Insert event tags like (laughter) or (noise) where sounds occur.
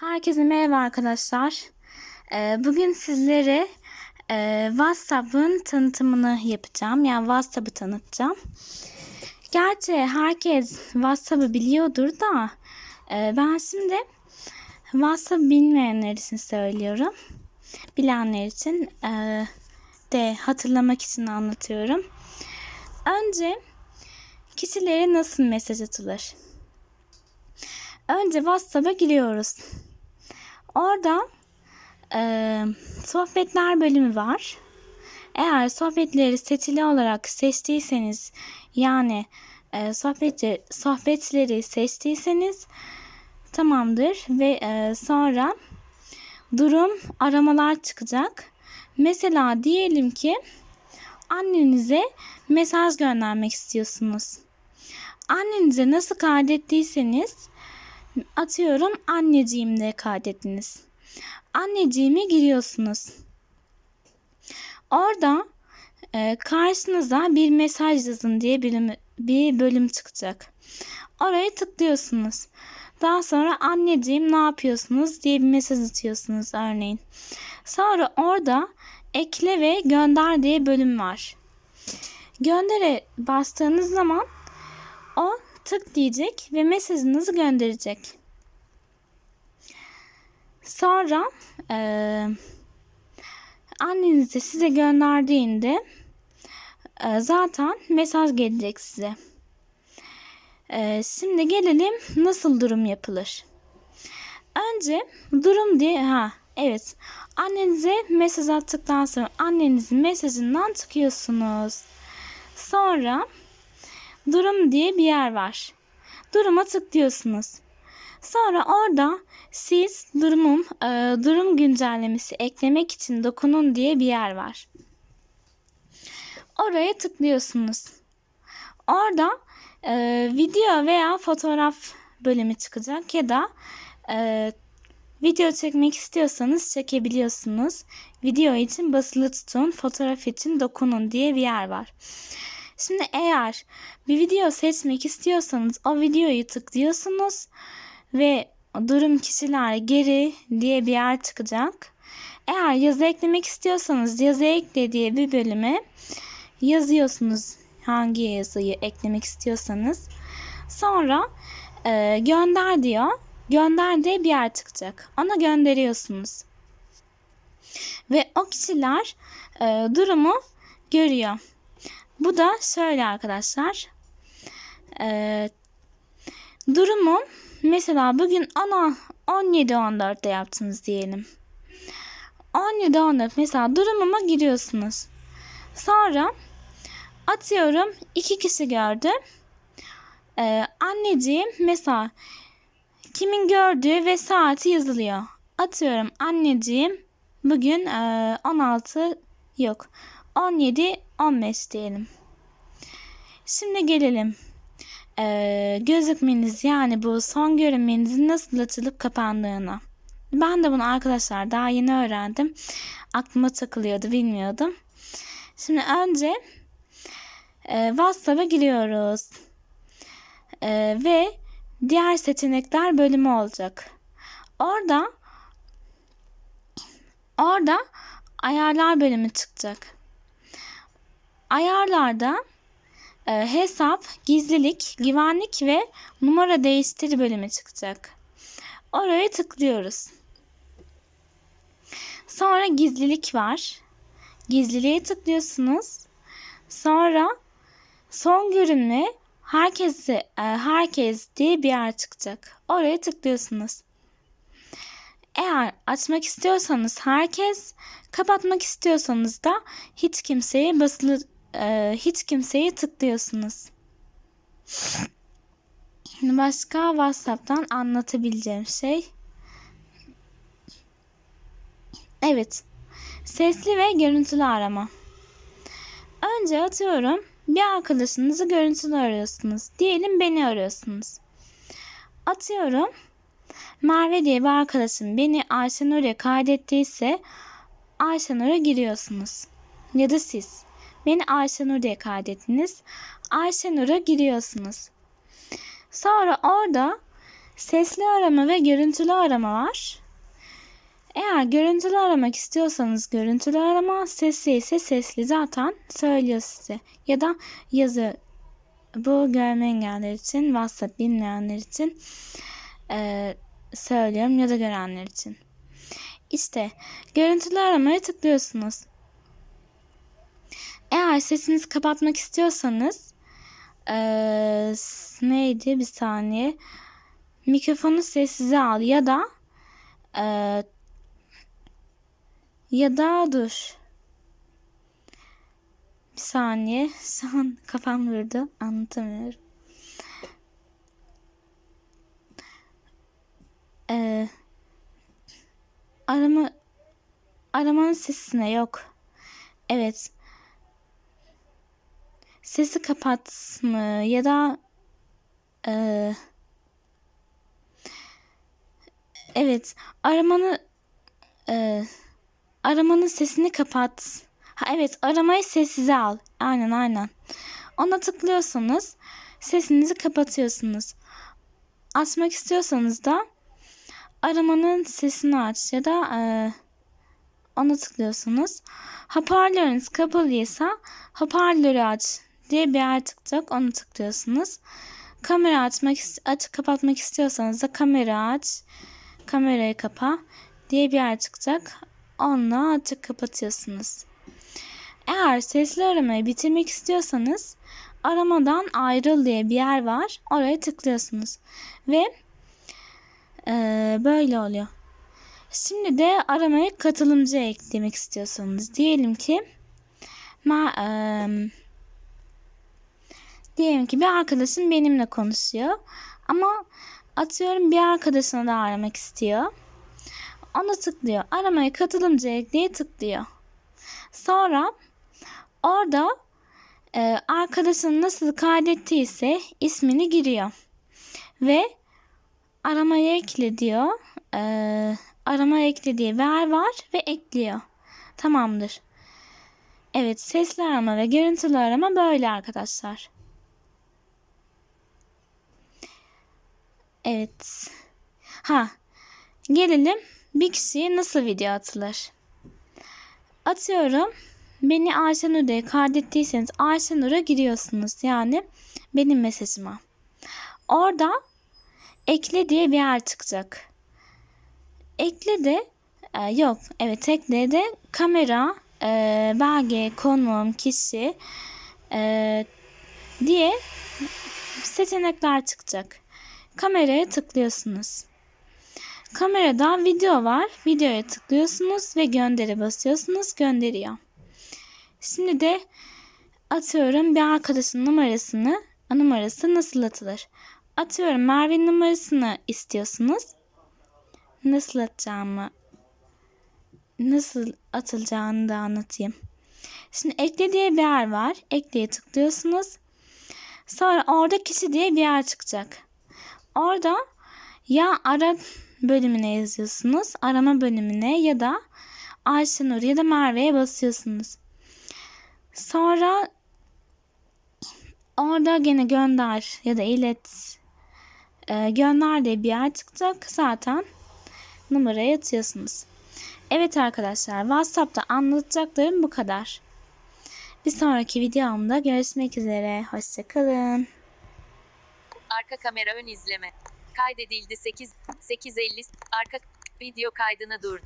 Herkese merhaba arkadaşlar. Ee, Bugün sizlere e, WhatsApp'ın tanıtımını yapacağım. Yani WhatsApp'ı tanıtacağım. Gerçi herkes WhatsApp'ı biliyordur da e, ben şimdi WhatsApp bilmeyenler için söylüyorum. Bilenler için e, de hatırlamak için anlatıyorum. Önce kişilere nasıl mesaj atılır? Önce WhatsApp'a giriyoruz. Orada e, sohbetler bölümü var. Eğer sohbetleri seçili olarak seçtiyseniz yani e, sohbetleri, sohbetleri seçtiyseniz tamamdır ve e, sonra durum aramalar çıkacak. Mesela diyelim ki annenize mesaj göndermek istiyorsunuz. Annenize nasıl kaydettiyseniz atıyorum anneciğim de kaydettiniz. Anneciğime giriyorsunuz. Orada e, karşınıza bir mesaj yazın diye bölüm, bir bölüm çıkacak. Oraya tıklıyorsunuz. Daha sonra anneciğim ne yapıyorsunuz diye bir mesaj atıyorsunuz örneğin. Sonra orada ekle ve gönder diye bölüm var. Göndere bastığınız zaman o tık diyecek ve mesajınızı gönderecek. Sonra e, anneniz de size gönderdiğinde e, zaten mesaj gelecek size. E, şimdi gelelim nasıl durum yapılır. Önce durum diye ha evet annenize mesaj attıktan sonra annenizin mesajından çıkıyorsunuz. Sonra durum diye bir yer var. Duruma tıklıyorsunuz. Sonra orada siz durumum e, durum güncellemesi eklemek için dokunun diye bir yer var. Oraya tıklıyorsunuz. Orada e, video veya fotoğraf bölümü çıkacak ya da e, video çekmek istiyorsanız çekebiliyorsunuz. Video için basılı tutun, fotoğraf için dokunun diye bir yer var. Şimdi eğer bir video seçmek istiyorsanız o videoyu tıklıyorsunuz ve durum kişiler geri diye bir yer çıkacak. Eğer yazı eklemek istiyorsanız yazı ekle diye bir bölüme yazıyorsunuz hangi yazıyı eklemek istiyorsanız. Sonra e, gönder diyor. Gönder diye bir yer çıkacak. Ona gönderiyorsunuz. Ve o kişiler e, durumu görüyor. Bu da şöyle arkadaşlar. Ee, durumu mesela bugün 17-14'te yaptınız diyelim. 17-14 mesela durumuma giriyorsunuz. Sonra atıyorum iki kişi gördü. Ee, anneciğim mesela kimin gördüğü ve saati yazılıyor. Atıyorum anneciğim bugün e, 16 yok 17 15 diyelim. Şimdi gelelim. Ee, gözükmeniz yani bu son görünmenizin nasıl açılıp kapandığına. Ben de bunu arkadaşlar daha yeni öğrendim. Aklıma takılıyordu bilmiyordum. Şimdi önce e, WhatsApp'a giriyoruz. E, ve diğer seçenekler bölümü olacak. Orada orada ayarlar bölümü çıkacak. Ayarlarda e, hesap, gizlilik, güvenlik ve numara değiştir bölümü çıkacak. Oraya tıklıyoruz. Sonra gizlilik var. Gizliliğe tıklıyorsunuz. Sonra son görünme herkesi e, herkes diye bir yer çıkacak. Oraya tıklıyorsunuz. Eğer açmak istiyorsanız herkes, kapatmak istiyorsanız da hiç kimseye basılı e, hiç kimseyi tıklıyorsunuz. Başka WhatsApp'tan anlatabileceğim şey. Evet. Sesli ve görüntülü arama. Önce atıyorum bir arkadaşınızı görüntülü arıyorsunuz. Diyelim beni arıyorsunuz. Atıyorum Merve diye bir arkadaşım beni Ayşenur'a kaydettiyse Ayşenur'a giriyorsunuz. Ya da siz. Beni Ayşenur diye kaydettiniz. Ayşenur'a giriyorsunuz. Sonra orada Sesli arama ve görüntülü arama var. Eğer görüntülü aramak istiyorsanız görüntülü arama, sesli ise sesli zaten söylüyor size. Ya da yazı. Bu görme engelliler için, WhatsApp bilmeyenler için eee, söylüyorum ya da görenler için. İşte görüntülü aramaya tıklıyorsunuz. Eğer sesinizi kapatmak istiyorsanız eee, neydi bir saniye mikrofonu sessize al ya da eee, ya da dur bir saniye (laughs) şu kafam vurdu anlatamıyorum. Eee, arama aramanın sesine yok. Evet. Sesi kapat mı ya da eee, evet aramanı eee, aramanın sesini kapat. Ha evet aramayı sessize al. Aynen aynen. Ona tıklıyorsanız sesinizi kapatıyorsunuz. Açmak istiyorsanız da aramanın sesini aç ya da eee ona tıklıyorsunuz. Hoparlörünüz kapalıysa hoparlörü aç diye bir yer çıkacak. Onu tıklıyorsunuz. Kamera açmak aç kapatmak istiyorsanız da kamera aç, kamerayı kapa diye bir yer çıkacak. Onunla açık kapatıyorsunuz. Eğer sesli aramayı bitirmek istiyorsanız aramadan ayrıl diye bir yer var. Oraya tıklıyorsunuz. Ve eee, böyle oluyor. Şimdi de aramaya katılımcı eklemek istiyorsanız diyelim ki ma, eee, diyelim ki bir arkadaşım benimle konuşuyor ama atıyorum bir arkadaşını da aramak istiyor. Ona tıklıyor. Aramaya katılımcı ekleye tıklıyor. Sonra orada e, arkadaşını nasıl kaydettiyse ismini giriyor. Ve aramaya ekle diyor. E, aramaya ekle diye ver var ve ekliyor. Tamamdır. Evet sesli arama ve görüntülü arama böyle arkadaşlar. Evet. Ha gelelim bir kişiye nasıl video atılır. Atıyorum beni Ayşenur diye kaydettiyseniz Ayşenur'a giriyorsunuz. Yani benim mesajıma. Orada ekle diye bir yer çıkacak. Ekle de e, yok evet ekle de kamera, e, belge, konum, kişi e, diye seçenekler çıkacak. Kameraya tıklıyorsunuz. Kamerada video var. Videoya tıklıyorsunuz ve gönderi basıyorsunuz. Gönderiyor. Şimdi de atıyorum bir arkadaşın numarasını numarası nasıl atılır? Atıyorum Merve'nin numarasını istiyorsunuz. Nasıl atacağımı nasıl atılacağını da anlatayım. Şimdi ekle diye bir yer var. Ekleye tıklıyorsunuz. Sonra orada kişi diye bir yer çıkacak. Orada ya ara bölümüne yazıyorsunuz. Arama bölümüne ya da Ayşenur ya da Merve'ye basıyorsunuz. Sonra orada gene gönder ya da ilet e, gönder diye bir yer çıkacak. Zaten numaraya atıyorsunuz. Evet arkadaşlar WhatsApp'ta anlatacaklarım bu kadar. Bir sonraki videomda görüşmek üzere. Hoşçakalın. Arka kamera ön izleme. Kaydedildi 8 850 arka video kaydını durdu.